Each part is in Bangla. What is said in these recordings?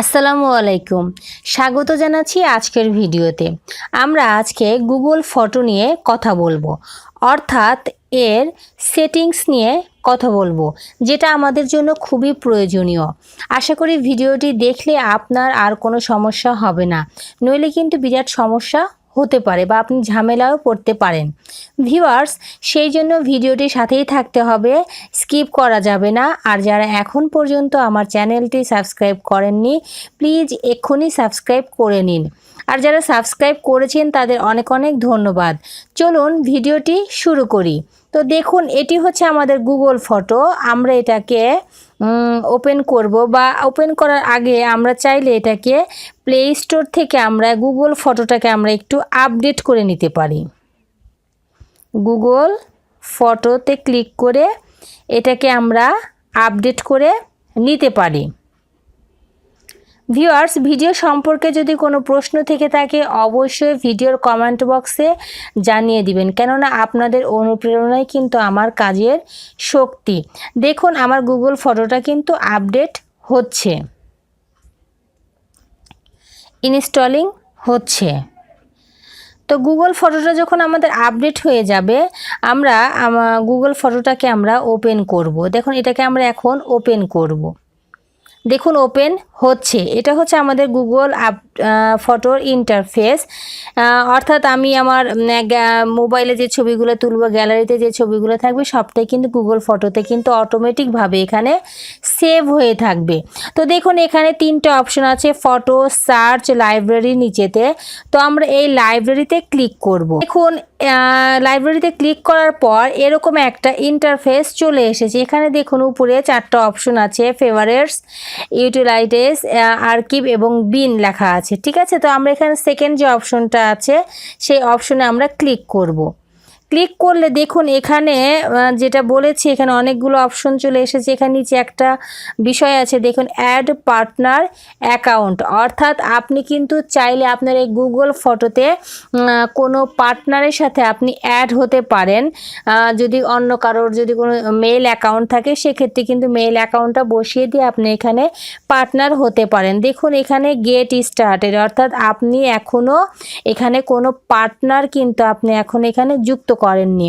আসসালামু আলাইকুম। স্বাগত জানাচ্ছি আজকের ভিডিওতে। আমরা আজকে গুগল ফটো নিয়ে কথা বলব। অর্থাৎ এর সেটিংস নিয়ে কথা বলব, যেটা আমাদের জন্য খুবই প্রয়োজনীয়। আশা করি ভিডিওটি দেখলে আপনার আর কোনো সমস্যা হবে না। নইলে কিন্তু বিরাট সমস্যা হতে পারে বা আপনি ঝামেলাও পড়তে পারেন। ভিউয়ার্স, সেই জন্য ভিডিওটির সাথেই থাকতে হবে। স্কিপ করা যাবে না। আর যারা এখন পর্যন্ত আমার চ্যানেলটি সাবস্ক্রাইব করেননি, প্লিজ এক্ষুনি সাবস্ক্রাইব করে নিন। আর যারা সাবস্ক্রাইব করেছেন, তাদের অনেক অনেক ধন্যবাদ। চলুন ভিডিওটি শুরু করি। তো দেখুন, এটি হচ্ছে আমাদের গুগল ফটো আমরা এটাকে ওপেন করব বা ওপেন করার আগে আমরা চাইলে এটাকে প্লে স্টোর থেকে আমরা গুগল ফটোটাকে আমরা একটু আপডেট করে নিতে পারি। গুগল ফটোতে ক্লিক করে এটাকে আমরা আপডেট করে নিতে পারি। ভিউয়ার্স ভিডিও সম্পর্কে যদি কোনো প্রশ্ন থেকে থাকে, অবশ্যই ভিডিওর কমেন্ট বক্সে জানিয়ে দিবেন। কেননা আপনাদের অনুপ্রেরণাই কিন্তু আমার কাজের শক্তি। দেখুন, আমার গুগল ফটোটা কিন্তু আপডেট হচ্ছে। ইনস্টলিং হচ্ছে। তো গুগল ফটোটা যখন আমাদের আপডেট হয়ে যাবে, আমরা গুগল ফটোটাকে আমরা ওপেন করব। দেখুন, এটাকে আমরা এখন ওপেন করব। দেখুন ওপেন হচ্ছে। এটা হচ্ছে আমাদের গুগল আপ ফটোর ইন্টারফেস অর্থাৎ আমি আমার মোবাইলে যে ছবিগুলো তুলব গ্যালারিতে যে ছবিগুলো থাকবে, সবটাই কিন্তু গুগল ফটোতে কিন্তু অটোমেটিকভাবে এখানে সেভ হয়ে থাকবে। তো দেখুন, এখানে তিনটা অপশন আছে ফটো সার্চ লাইব্রেরি নিচেতে। তো আমরা এই লাইব্রেরিতে ক্লিক করব। দেখুন লাইব্রেরিতে ক্লিক করার পর এরকম একটা ইন্টারফেস চলে এসেছে। এখানে দেখুন উপরে চারটা অপশন আছে ফেভারেটস ইউটিলাইটেস আর্কিভ এবং বিন লেখা আছে। ঠিক আছে? তো আমরা এখানে সেকেন্ড যে অপশনটা আছে, সেই অপশনে আমরা ক্লিক করব। ক্লিক করলে দেখুন এখানে যেটা বলেছি, এখানে অনেকগুলো অপশন চলে এসেছে। এখানে নিচে একটা বিষয় আছে, দেখুন অ্যাড পার্টনার অ্যাকাউন্ট অর্থাৎ আপনি কিন্তু চাইলে আপনার এই গুগল ফটোতে কোনো পার্টনারের সাথে আপনি অ্যাড হতে পারেন। যদি অন্য কারোর যদি কোনো মেল অ্যাকাউন্ট থাকে, সেক্ষেত্রে কিন্তু মেল অ্যাকাউন্টটা বসিয়ে দিয়ে আপনি এখানে পার্টনার হতে পারেন। দেখুন, এখানে গেট স্টার্টেড অর্থাৎ আপনি এখনও এখানে কোনো পার্টনার কিন্তু আপনি এখন এখানে যুক্ত করেননি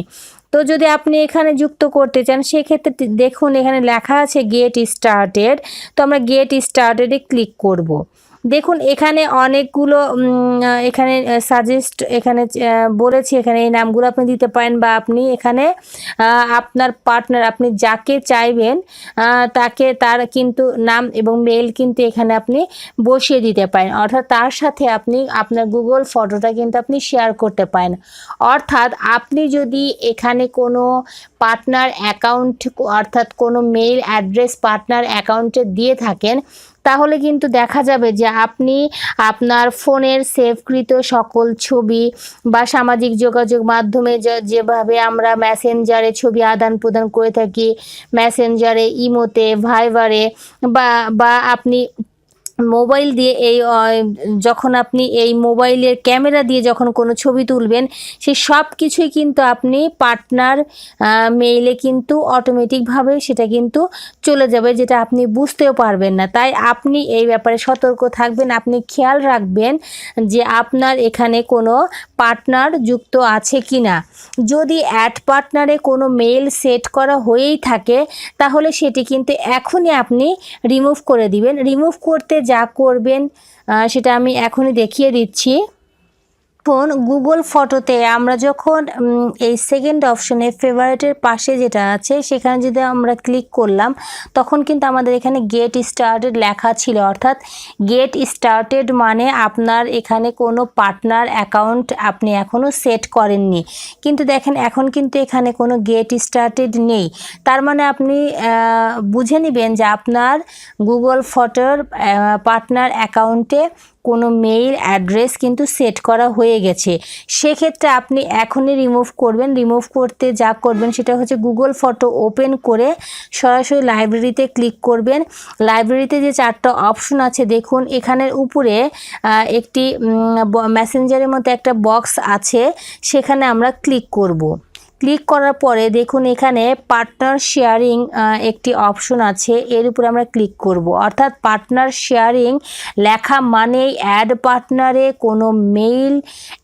তো যদি আপনি এখানে যুক্ত করতে চান, সেক্ষেত্রে দেখুন এখানে লেখা আছে গেট স্টার্টেড তো আমরা গেট স্টার্টেডে ক্লিক করব। দেখুন, এখানে অনেকগুলো এখানে সাজেস্ট এখানে বলেছি, এখানে এই নামগুলো আপনি দিতে পারেন বা আপনি এখানে আপনার পার্টনার আপনি যাকে চাইবেন তাকে তার কিন্তু নাম এবং মেল কিন্তু এখানে আপনি বসিয়ে দিতে পারেন। অর্থাৎ তার সাথে আপনি আপনার গুগল ফটোটা কিন্তু আপনি শেয়ার করতে পারেন। অর্থাৎ আপনি যদি এখানে কোনো পার্টনার অ্যাকাউন্ট অর্থাৎ কোনো মেইল অ্যাড্রেস পার্টনার অ্যাকাউন্টে দিয়ে থাকেন, তাহলে কিন্তু দেখা যাবে যে আপনি আপনার ফোনের সেভকৃত সকল ছবি বা সামাজিক যোগাযোগ মাধ্যমে যেভাবে আমরা মেসেঞ্জারে ছবি আদান প্রদান করে থাকি মেসেঞ্জারে ইমোতে ভাইবারে বা বা আপনি মোবাইল দিয়ে এই যখন আপনি এই মোবাইলের ক্যামেরা দিয়ে যখন কোনো ছবি তুলবেন সেই সব কিছুই কিন্তু আপনি পার্টনার মেইলে কিন্তু অটোমেটিকভাবে সেটা কিন্তু চলে যাবে, যেটা আপনি বুঝতেও পারবেন না। তাই আপনি এই ব্যাপারে সতর্ক থাকবেন, আপনি খেয়াল রাখবেন যে আপনার এখানে কোনো পার্টনার যুক্ত আছে কি না যদি অ্যাড পার্টনারে কোনো মেইল সেট করা হয়েই থাকে, তাহলে সেটি কিন্তু এখনই আপনি রিমুভ করে দিবেন। রিমুভ করতে যা করবেন সেটা আমি এখনই দেখিয়ে দিচ্ছি। এখন গুগল ফটোতে আমরা যখন এই সেকেন্ড অপশনে ফেভারেটের পাশে যেটা আছে, সেখানে যদি আমরা ক্লিক করলাম, তখন কিন্তু আমাদের এখানে গেট স্টার্টেড লেখা ছিল। অর্থাৎ গেট স্টার্টেড মানে আপনার এখানে কোনো পার্টনার অ্যাকাউন্ট আপনি এখনও সেট করেননি। কিন্তু দেখেন, এখন কিন্তু এখানে কোনো গেট স্টার্টেড নেই। তার মানে আপনি বুঝে নেবেন যে আপনার গুগল ফটোর পার্টনার অ্যাকাউন্টে কোনো মেইল অ্যাড্রেস কিন্তু সেট করা হয়ে গেছে। সেক্ষেত্রে আপনি এখনই রিমুভ করবেন। রিমুভ করতে যা করবেন সেটা হচ্ছে গুগল ফটো ওপেন করে সরাসরি লাইব্রেরিতে ক্লিক করবেন। লাইব্রেরিতে যে চারটা অপশন আছে, দেখুন এখানের উপরে একটি মেসেঞ্জারের মতো একটা বক্স আছে। সেখানে আমরা ক্লিক করব। ক্লিক করার পরে দেখুন এখানে পার্টনার শেয়ারিং একটি অপশন আছে। এর উপরে আমরা ক্লিক করব। অর্থাৎ পার্টনার শেয়ারিং লেখা মানেই অ্যাড পার্টনারে কোনো মেইল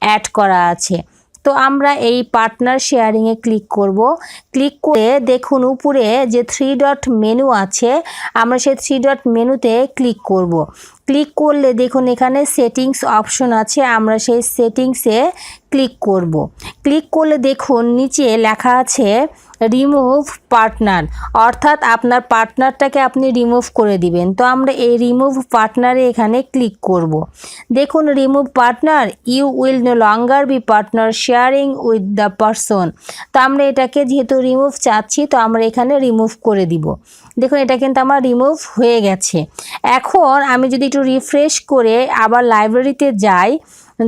অ্যাড করা আছে। তো আমরা এই পার্টনার শেয়ারিংয়ে ক্লিক করব। ক্লিক করে দেখুন উপরে যে থ্রি ডট মেনু আছে, আমরা সেই থ্রি ডট মেনুতে ক্লিক করব। ক্লিক করলে দেখুন এখানে সেটিংস অপশন আছে, আমরা সেই সেটিংসে ক্লিক করব। ক্লিক করলে দেখুন নিচে লেখা আছে রিমুভ পার্টনার অর্থাৎ আপনার পার্টনারটাকে আপনি রিমুভ করে দিবেন। তো আমরা এই রিমুভ পার্টনারে এখানে ক্লিক করব। দেখুন remove partner you will no longer be partner sharing with the person তো আমরা এটাকে যেহেতু রিমুভ চাচ্ছি, তো আমরা এখানে রিমুভ করে দিব। দেখুন, এটা কিন্তু আমার রিমুভ হয়ে গেছে। এখন আমি যদি একটু রিফ্রেশ করে আবার লাইব্রেরিতে যাই,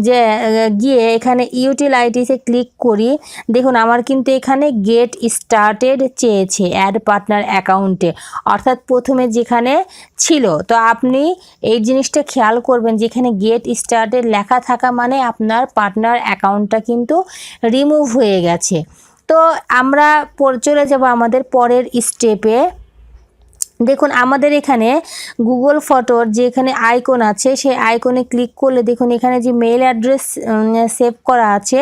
যে, গিয়ে এখানে ইউটিলাইটিসে ক্লিক করি, দেখুন, আমার কিন্তু এখানে গেট স্টার্টেড চেয়েছে অ্যাড পার্টনার অ্যাকাউন্টে অর্থাৎ প্রথমে যেখানে ছিল। তো আপনি এই জিনিসটা খেয়াল করবেন, যেখানে গেট স্টার্টেড লেখা থাকা মানে আপনার পার্টনার অ্যাকাউন্টটা কিন্তু রিমুভ হয়ে গেছে। তো আমরা চলে যাব আমাদের পরের স্টেপে দেখুন, আমাদের এখানে গুগল ফটোর যে এখানে আইকন আছে, সেই আইকনে ক্লিক করলে দেখুন, এখানে যে মেল অ্যাড্রেস সেভ করা আছে,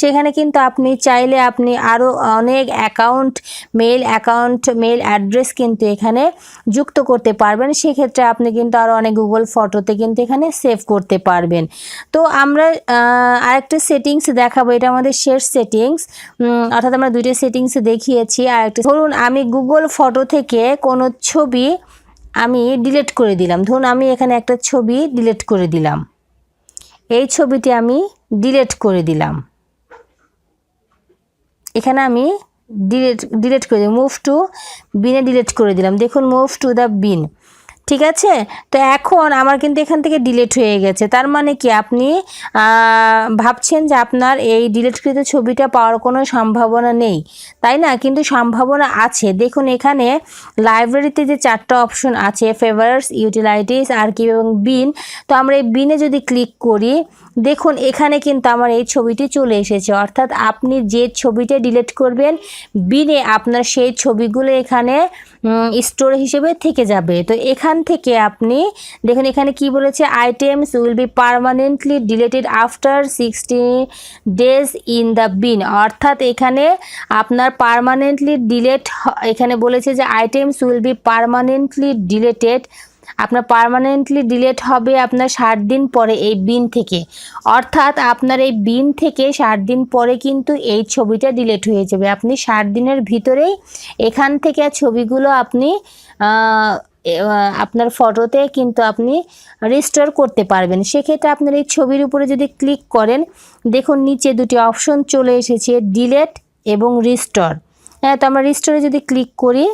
সেখানে কিন্তু আপনি চাইলে আপনি আরও অনেক account mail account mail address কিন্তু এখানে যুক্ত করতে পারবেন। সেক্ষেত্রে আপনি কিন্তু আরও অনেক গুগল ফটোতে কিন্তু এখানে সেভ করতে পারবেন। তো আমরা আরেকটা সেটিংস দেখাবো, এটা আমাদের শেষ সেটিংস অর্থাৎ আমরা দুইটা সেটিংস দেখিয়েছি। আর একটা ধরুন, আমি গুগল ফটো থেকে কোনো ছবি আমি ডিলেট করে দিলাম। ধরুন আমি এখানে একটা ছবি ডিলেট করে দিলাম। এই ছবিটি আমি ডিলেট করে দিলাম। এখানে আমি ডিলেট ডিলেট করে দিলাম। মুভ টু বিনে ডিলিট করে দিলাম। দেখুন মুভ টু দ্য বিন ঠিক আছে? তো এখন আমার কিন্তু এখান থেকে ডিলেট হয়ে গেছে। তার মানে কি? আপনি ভাবছেন যে আপনার এই ডিলেটকৃত ছবিটা পাওয়ার কোনো সম্ভাবনা নেই। তাই না? কিন্তু সম্ভাবনা আছে। দেখুন, এখানে লাইব্রেরিতে যে চারটা অপশন আছে ফেভারস ইউটিলাইটিস আর আর্কিভ এবং বিন তো আমরা এই বিনে যদি ক্লিক করি দেখুন, এখানে কিন্তু আমার এই ছবিটি চলে এসেছে। অর্থাৎ আপনি যে ছবিটা ডিলিট করবেন, বিনে আপনার সেই ছবিগুলো এখানে স্টোর হিসেবে থেকে যাবে। তো এখান থেকে আপনি, দেখুন, এখানে কি বলেছে? Items will be permanently deleted after sixty days in the bin অর্থাৎ এখানে আপনার পারমানেন্টলি ডিলেট এখানে বলেছে যে items will be permanently deleted আপনার পারমানেন্টলি ডিলেট হবে আপনার ষাট দিন পরে এই বিন থেকে। অর্থাৎ আপনার এই বিন থেকে ষাট দিন পরে কিন্তু এই ছবিটা ডিলেট হয়ে যাবে। আপনি ষাট দিনের ভিতরেই এখান থেকে ছবিগুলো আপনি আপনার ফটোতে কিন্তু আপনি রিস্টোর করতে পারবেন। সেক্ষেত্রে আপনার এই ছবির উপরে যদি ক্লিক করেন, দেখুন নিচে দুটি অপশন চলে এসেছে ডিলেট এবং রিস্টোর হ্যাঁ তো আমরা রিস্টোরে যদি ক্লিক করি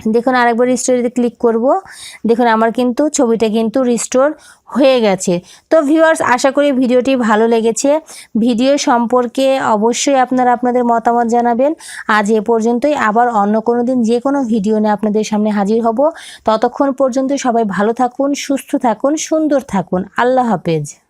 দেখুন আরেকবার রিস্টোরিতে ক্লিক করব। দেখুন আমার কিন্তু ছবিটা কিন্তু রিস্টোর হয়ে গেছে। তো ভিউয়ার্স আশা করি ভিডিওটি ভালো লেগেছে। ভিডিও সম্পর্কে অবশ্যই আপনারা আপনাদের মতামত জানাবেন। আজ এ পর্যন্তই। আবার অন্য কোনো দিন যে কোনো ভিডিও নিয়ে আপনাদের সামনে হাজির হব। ততক্ষণ পর্যন্ত সবাই ভালো থাকুন, সুস্থ থাকুন, সুন্দর থাকুন। আল্লাহ হাফেজ।